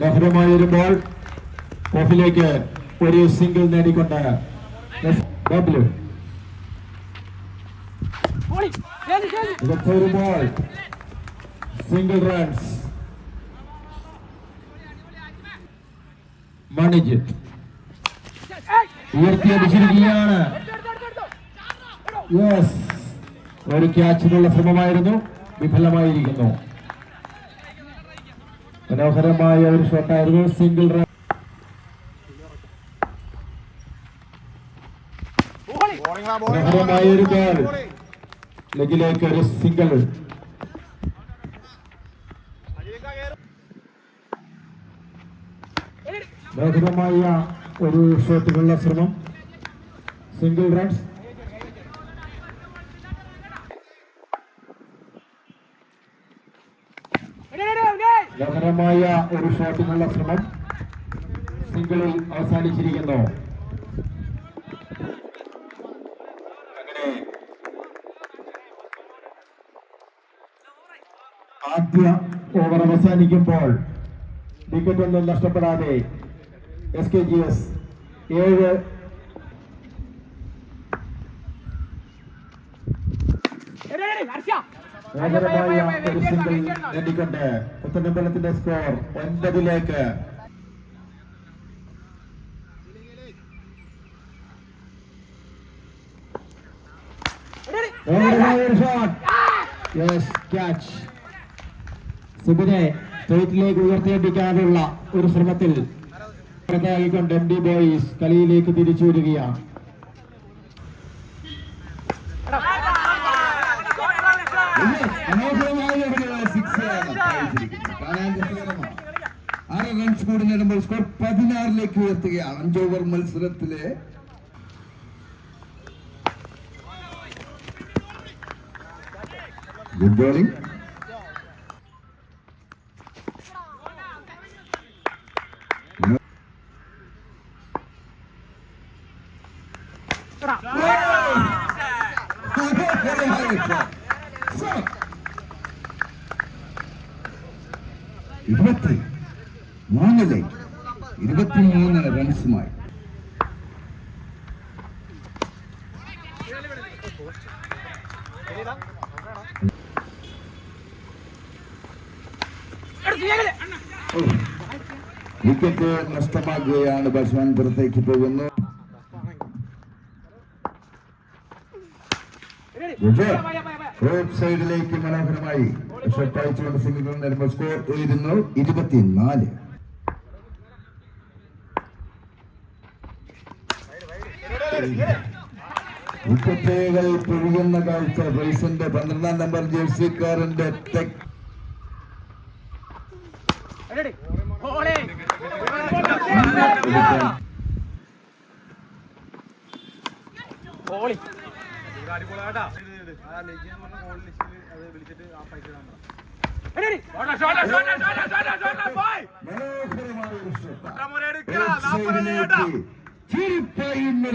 ലഹരമായി ball ഓഫിലേക്ക് ഒരു single നേടിക്കൊണ്ട് ഡബ്ല്യു ഒരു ബോൾ സിംഗിൾ റൺസ് മണിജിത്ത്. ഉയർത്തിയടിച്ചിരിക്കുകയാണ്. യെസ് ഒരു ക്യാച്ചിനുള്ള ശ്രമമായിരുന്നു. വിഫലമായിരിക്കുന്നു. മനോഹരമായ ഒരു ഷോട്ടായിരുന്നു സിംഗിൾ റൺ. മനോഹരമായ ഒരു ബോൾ ലെഗിലേക്ക് ഒരു സിംഗിൾ. മനോഹരമായ ഒരു ഷോട്ടുകളുടെ ശ്രമം. സിംഗിൾ റൺസ് മനോഹരമായ ഒരു ഷോട്ടിനുള്ള ശ്രമം സിംഗിളിൽ അവസാനിച്ചിരിക്കുന്നു. ആദ്യ ഓവർ അവസാനിക്കുമ്പോൾ വിക്കറ്റ് ഒന്നും നഷ്ടപ്പെടാതെ എസ് കെ ജി എസ് ഏഴ് ഒരു സിംഗിൾ നേടിക്കൊണ്ട് പുത്തനമ്പലത്തിന്റെ സ്കോർ ഒൻപതിലേക്ക്. സുബിനെ ഉയർത്തിയടിക്കാനുള്ള ഒരു ശ്രമത്തിൽ. പുറത്താക്കിക്കൊണ്ട് എം ഡി ബോയ്സ് കളിയിലേക്ക് തിരിച്ചു വരികയാണ്. മനോഹരമായ ഒരു സിക്സ്. കാണാൻ രസകരമാണ് ആറ് റൺസ് കൂടി നേടുമ്പോൾ സ്കോർ പതിനാറിലേക്ക് ഉയർത്തുകയാണ്. അഞ്ച് ഓവർ മത്സരത്തിലെ ഗുഡ് ബോളിംഗ് വിക്കറ്റ് നഷ്ടമാക്കുകയാണ് ബാറ്റ്സ്മാൻ പുറത്തേക്ക് പോകുന്നു. റോഡ് സൈഡിലേക്ക് മനോഹരമായി ഷോട്ട് അയച്ചുകൊണ്ട് സിംഗിൾ നേടുമ്പോൾ സ്കോർ ഉയരുന്നു. ഇരുപത്തിനാല്. വിക്കറ്റുകൾ പൊഴിയുന്ന കാഴ്ച. റൈസിന്റെ പന്ത്രണ്ടാം നമ്പർ ജേഴ്സിക്കാരന്റെ ടെക്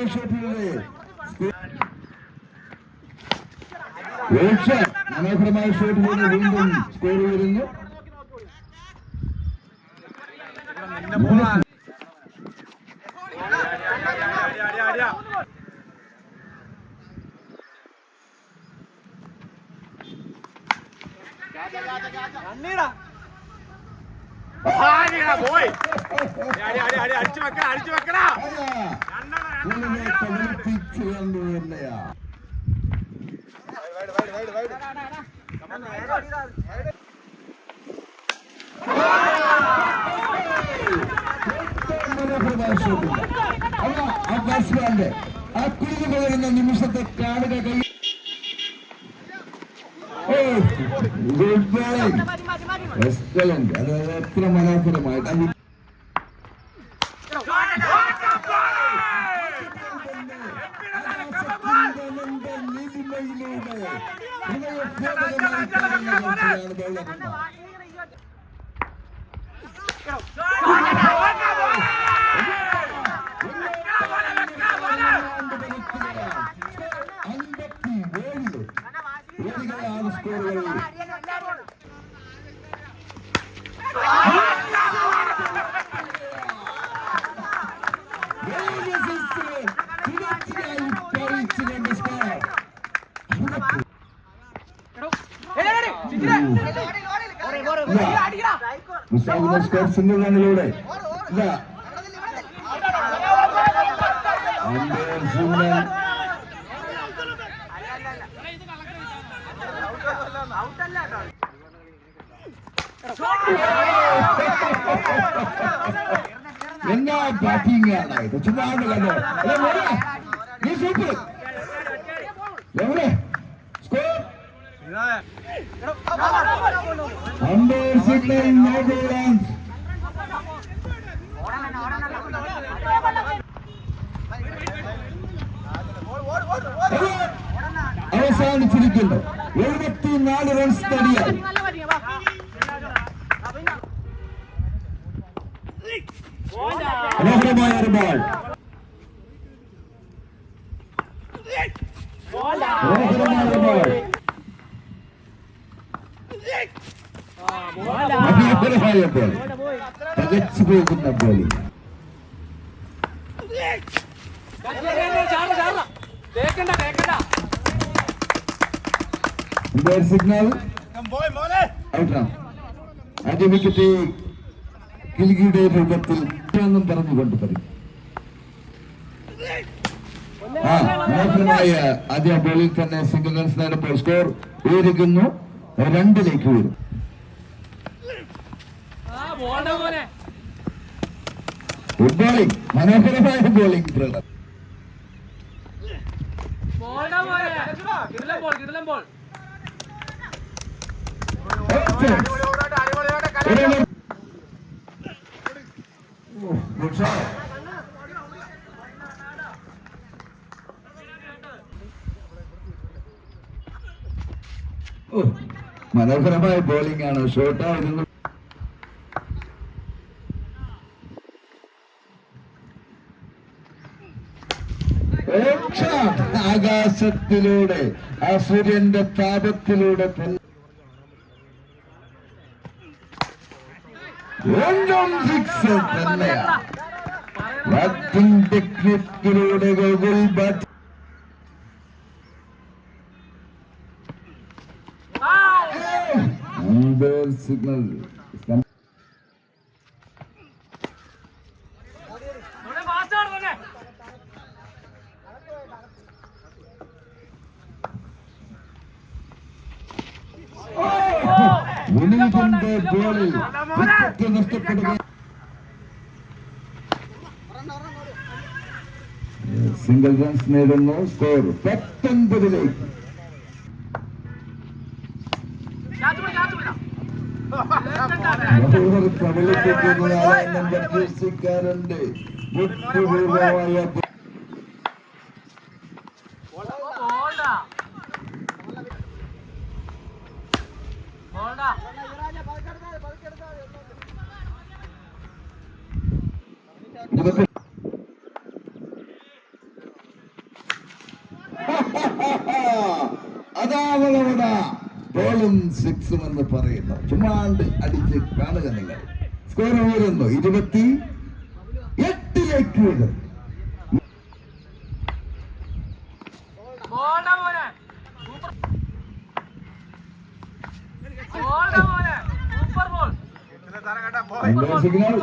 ഷോട്ടിലൂടെ മനോഹരമായ ഷോട്ടിലൂടെ വീണ്ടും സ്കോർ വരുന്നു പോയി അടിച്ചു വെക്കണ അടിച്ചു വെക്കണ ഇതിനെ അല്ല ആ ബാറ്റ്സ്മാന്റെ ആ കുരുതി പകരുന്ന നിമിഷത്തെ കാണുക കൈ ഗുഡ് ബോളിംഗ് എക്സലന്റ് അത് എത്ര മനോഹരമായിട്ട് അത് സ്കോറുകൾ മുസാഹിബ് സ്കോർ സിംഗിളിലൂടെ ഇല്ല അമ്പയർ സിംഗിൾ എന്നാ ബാറ്റിംഗ് ആണ് ഇത് ചുമ്മാ சூப்பர் കണ്ടോ score signal no goal runs അവസാനിച്ചിരിക്കുന്നു. എഴുപത്തിനാല് റൺസ് നേടിയാൽ. മനോഹരമായ ഒരു ബോൾ മനോഹരമായ ഒരു ബോൾ മനോഹരമായ ബോൾ തകച്ചു പോകുന്ന ബോളിംഗ് തേക്കണ്ട തേക്കണ്ട കിൽഗിയുടെ രൂപത്തിൽ എന്നും പറഞ്ഞുകൊണ്ട് പറയും മനോഹരമായ ആദ്യ ബോളിൽ തന്നെ സിംഗിൾ റൺസ് നേടുമ്പോൾ സ്കോർ ഉയരുന്നു. രണ്ടിലേക്ക് ഉയരും. ഗുഡ് ബോളിംഗ് മനോഹരമായ ബോളിംഗ് ബോൾ കിടലം ബോൾ ഗുഡ് ഷോട്ട് ഓ, മനോഹരമായ ബോളിംഗ് ആണ്. ഷോട്ടായിരുന്നു ആകാശത്തിലൂടെ ആ സൂര്യന്റെ താപത്തിലൂടെ തന്നെ വീണ്ടും സിക്സ് തന്നെയാണ് ബാറ്റിംഗ് ടെക്നിക്കിലൂടെ ഗോകുൽ ബാറ്റ് അമ്പയർ സിഗ്നൽ വിനീതിന്റെ ഗോളിൽ വിക്കറ്റ് നഷ്ടപ്പെടുക സിംഗിൾ റൺസ് നേടുന്നു. സ്കോർ പത്തൊൻപതിലേക്ക്. നാലാം നമ്പർ ജേഴ്സിക്കാരന്റെ ബുദ്ധിപൂർവമായ അതാവളവട ബോളും സിക്സും എന്ന് പറയുന്നു. ചുമ്മാണ്ട് അടിച്ച് കാണുക നിങ്ങൾ. സ്കോർ ഓരോന്നു ഇരുപത്തി എട്ടിലേക്ക് സിഗ്നൽ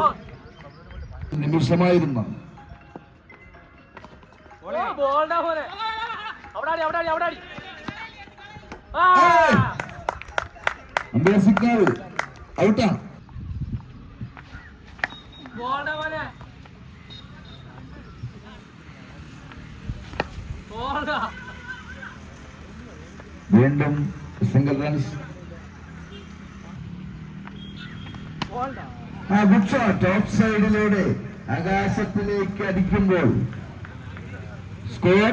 നിമിഷമായിരുന്നു. ബോൾഡാ മോനെ. അവിടെ അവിടെ അവിടെ ബോൾഡാ വീണ്ടും സിംഗിൾ റൺസ് ആ ഗുഡ് ഷോട്ട് ഓഫ് സൈഡിലൂടെ ആകാശത്തിലേക്ക് അടിക്കുമ്പോൾ. സ്കോർ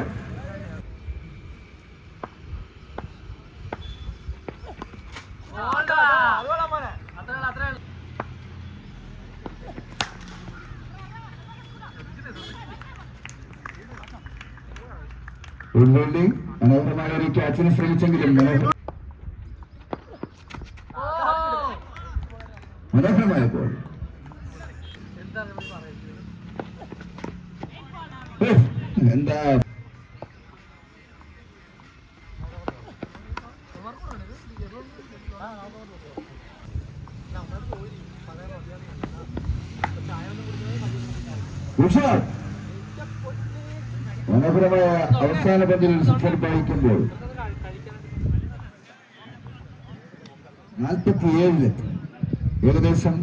ഉൾവേണ്ടി മനോഹരമായ ഒരു ക്യാച്ചിന് ശ്രമിച്ചെങ്കിലും മനോഹരമായ ബോൾ എന്താ? ഉഷാർ മനോഹരമായ അവസാന പന്തിൽ സിക്സർ പായിക്കുമ്പോൾ നാൽപ്പത്തിയേഴിലെത്തി ഏകദേശം